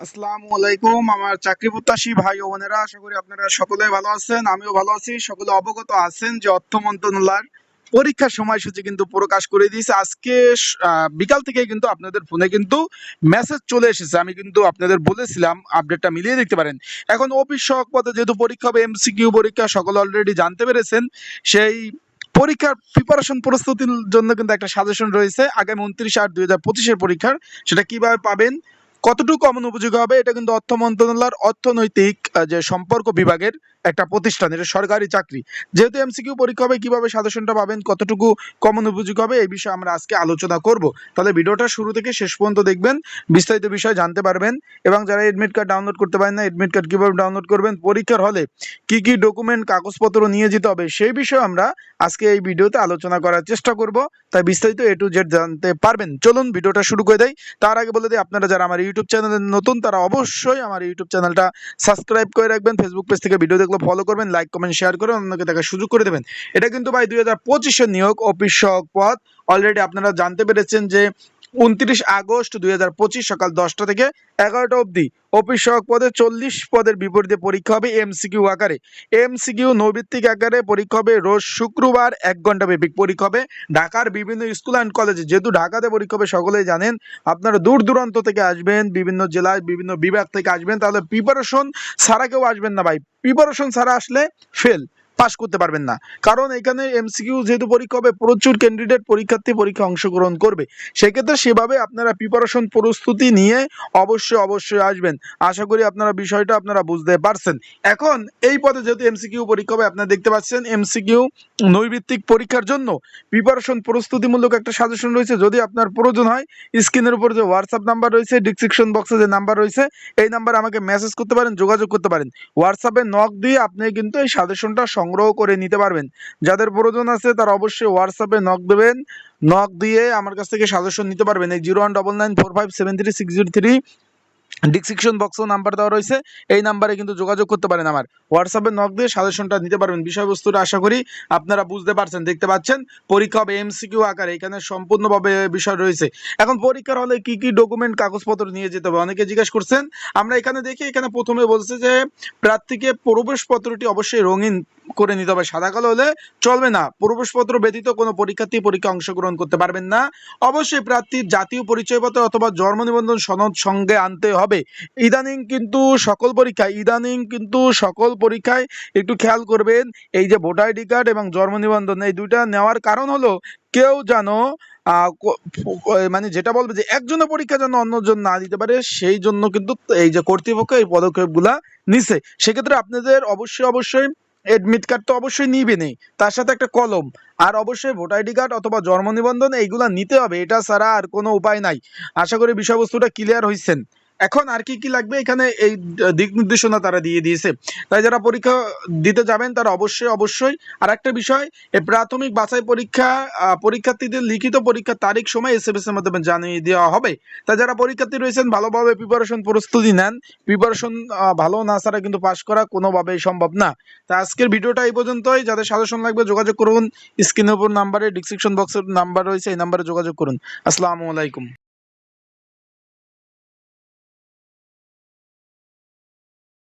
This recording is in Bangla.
আসসালামু আলাইকুম, আমার চাকরি প্রত্যাশী ভাই ও বোনেরা, আশা করি আপনারা সকলে ভালো আছেন, আমিও ভালো আছি। সকলে অবগত আছেন যে অর্থ মন্ত্রণালয়ের পরীক্ষার সময়সূচি কিন্তু প্রকাশ করে দিয়েছে। আজকে বিকাল থেকে কিন্তু আপনাদের ফোনে কিন্তু মেসেজ চলে এসেছে। আমি কিন্তু আপনাদের বলেছিলাম আপডেটটা মিলিয়ে দেখতে পারেন। এখন অফিস সহক পদে যেহেতু পরীক্ষা হবে এমসিকিউ পরীক্ষা, সকলে অলরেডি জানতে পেরেছেন। সেই পরীক্ষার প্রিপারেশন প্রস্তুতির জন্য কিন্তু একটা সাজেশন রয়েছে। আগামী উনত্রিশ আট দুই হাজার পঁচিশের পরীক্ষার, সেটা কীভাবে পাবেন? কতটুকু অমনোযোগী হবে এটা কিন্তু অর্থ মন্ত্রণালয়ের অর্থনৈতিক যে সম্পর্ক বিভাগের একটা প্রতিষ্ঠান, এটা সরকারি চাকরি। যেহেতু এমসিকিউ পরীক্ষা হবে, কীভাবে সাজেশনটা পাবেন, কতটুকু কমন উপযোগী হবে, এই বিষয়ে আমরা আজকে আলোচনা করব। তাহলে ভিডিওটা শুরু থেকে শেষ পর্যন্ত দেখবেন, বিস্তারিত বিষয় জানতে পারবেন, এবং যারা এডমিট কার্ড ডাউনলোড করতে পারেন না এডমিট কার্ড কীভাবে ডাউনলোড করবেন, পরীক্ষার হলে কি কি ডকুমেন্ট কাগজপত্র নিয়ে যেতে হবে, সেই বিষয়ে আমরা আজকে এই ভিডিওতে আলোচনা করার চেষ্টা করব। তাই বিস্তারিত এ টু জেড জানতে পারবেন। চলুন ভিডিওটা শুরু করে দেয় তার আগে বলে দিই, আপনারা যারা আমার ইউটিউব চ্যানেলে নতুন, তারা অবশ্যই আমার ইউটিউব চ্যানেলটা সাবস্ক্রাইব করে রাখবেন। ফেসবুক পেজ থেকে ভিডিও দেখলে ফলো করবেন লাইক কমেন্ট শেয়ার করে অন্যকে দেখার সুযোগ করে দেবেন। এটা কিন্তু ভাই দুই হাজার পঁচিশের নিয়োগ অফিস সহক পদ অলরেডি আপনারা জানতে পেরেছেন যে উনত্রিশ আগস্ট দুই হাজার পঁচিশ সকাল দশটা থেকে এগারোটা অবধি। অফিস সহক পদে চল্লিশ পদের বিপরীতে পরীক্ষা হবে এমসিকিউ আকারে। এমসিকিউ নৈবিত্তিক আকারে পরীক্ষা হবে রোজ শুক্রবার এক ঘণ্টা ব্যাপিক পরীক্ষা হবে। ঢাকার বিভিন্ন স্কুল অ্যান্ড কলেজে, যেহেতু ঢাকাতে পরীক্ষা হবে, সকলেই জানেন, আপনারা দূর দূরান্ত থেকে আসবেন, বিভিন্ন জেলায় বিভিন্ন বিভাগ থেকে আসবেন, তাহলে প্রিপারেশন ছাড়া কেউ আসবেন না ভাই। প্রিপারেশন ছাড়া আসলে ফেল পাস করতে পারবেন না। কারণ এখানে এমসিকিউ যেহেতু পরীক্ষা হবে, প্রচুর ক্যান্ডিডেট পরীক্ষার্থী পরীক্ষা অংশগ্রহণ করবে। সেক্ষেত্রে সেভাবে আপনারা প্রিপারেশন প্রস্তুতি নিয়ে অবশ্যই অবশ্যই আসবেন। আশা করি আপনারা বিষয়টা আপনারা বুঝতে পারছেন। এখন এই পদে যেহেতু এমসিকিউ পরীক্ষা হবে, আপনারা দেখতে পাচ্ছেন এমসিকিউ নৈভিত্তিক পরীক্ষার জন্য প্রিপারেশন প্রস্তুতিমূলক একটা সাজেশন রয়েছে। যদি আপনার প্রয়োজন হয় স্ক্রিনের উপর যে হোয়াটসঅ্যাপ নাম্বার রয়েছে ডিসক্রিপশন বক্সে যে নাম্বার রয়েছে, এই নাম্বারে আমাকে মেসেজ করতে পারেন, যোগাযোগ করতে পারেন। হোয়াটসঅ্যাপে নক দিয়ে আপনি কিন্তু এই সাজেশনটা সংগ্রহ করে নিতে পারবেন। যাদের প্রয়োজন আছে তারা অবশ্যই হোয়াটসঅ্যাপে নক দেবেন। নক দিয়ে আমার কাছ থেকে সাজেশন নিতে পারবেন। এই zero one double nine four five seven three six zero three description বক্সেও number দেওয়া রয়েছে। এই নাম্বারে কিন্তু যোগাযোগ করতে পারেন আমার। হোয়াটসঅ্যাপে নক দিয়ে সাজেশনটা নিতে পারবেন। বিষয়বস্তুটা আশা করি আপনারা বুঝতে পারছেন, দেখতে পাচ্ছেন। পরীক্ষা হবে এমসিকিউ আকারে, এখানে সম্পূর্ণভাবে বিষয় রয়েছে। এখন পরীক্ষার হলে কি কি ডকুমেন্ট কাগজপত্র নিয়ে যেতে হবে? অনেকে জিজ্ঞেস করছেন, আমরা এখানে দেখি, এখানে প্রথমে বলছে যে, প্রার্থীকে প্রবেশপত্রটি অবশ্যই রঙিন করে নিতে হবে। সাদা কালো হলে চলবে না। প্রবেশপত্র ব্যতীত কোনো পরীক্ষার্থী পরীক্ষা অংশগ্রহণ করতে পারবেন না। অবশ্যই প্রার্থীর জাতীয় পরিচয়পত্র অথবা জন্ম নিবন্ধন সনদ সঙ্গে আনতে হবে। ইদানিং কিন্তু সকল পরীক্ষায়, ইদানিং কিন্তু সকল পরীক্ষায় একটু খেয়াল করবেন, এই যে ভোটার আইডি কার্ড এবং জন্ম নিবন্ধন, এই দুইটা নেওয়ার কারণ হলো কেউ যেন মানে যেটা বলবে যে একজনের পরীক্ষা যেন অন্যজন না দিতে পারে, সেই জন্য কিন্তু এই যে কর্তৃপক্ষ এই পদক্ষেপগুলা নিছে। সেক্ষেত্রে আপনাদের অবশ্যই অবশ্যই এডমিট কার্ড তো অবশ্যই নিবেনই। তার সাথে একটা কলম। আর অবশ্যই ভোটার আইডি কার্ড অথবা জন্ম নিবন্ধন এইগুলা নিতে হবে। এটা ছাড়া আর কোনো উপায় নাই। আশা করি বিষয়বস্তুটা ক্লিয়ার হয়েছেন এখন আর কি কি লাগবে? এখানে এই দিক নির্দেশনা তারা দিয়ে দিয়েছে। তাই যারা পরীক্ষা দিতে যাবেন, তারা অবশ্যই অবশ্যই। আর একটা বিষয় এই প্রাথমিক বাছাই পরীক্ষা পরীক্ষার্থীদের লিখিত পরীক্ষার তারিখ সময় এস এম এস এর মাধ্যমে জানিয়ে দেওয়া হবে। তাই যারা পরীক্ষার্থী রয়েছেন, ভালোভাবে প্রিপারেশন প্রস্তুতি নেন। প্রিপারেশন ভালো না ছাড়া কিন্তু পাশ করা কোনোভাবেই সম্ভব না। তা আজকের ভিডিওটা এই পর্যন্তই। যাদের সাজেশন লাগবে, যোগাযোগ করুন। স্ক্রিনের উপর নাম্বারে ডিসক্রিপশন বক্সের নাম্বার রয়েছে, এই নাম্বারে যোগাযোগ করুন। আসসালামু আলাইকুম।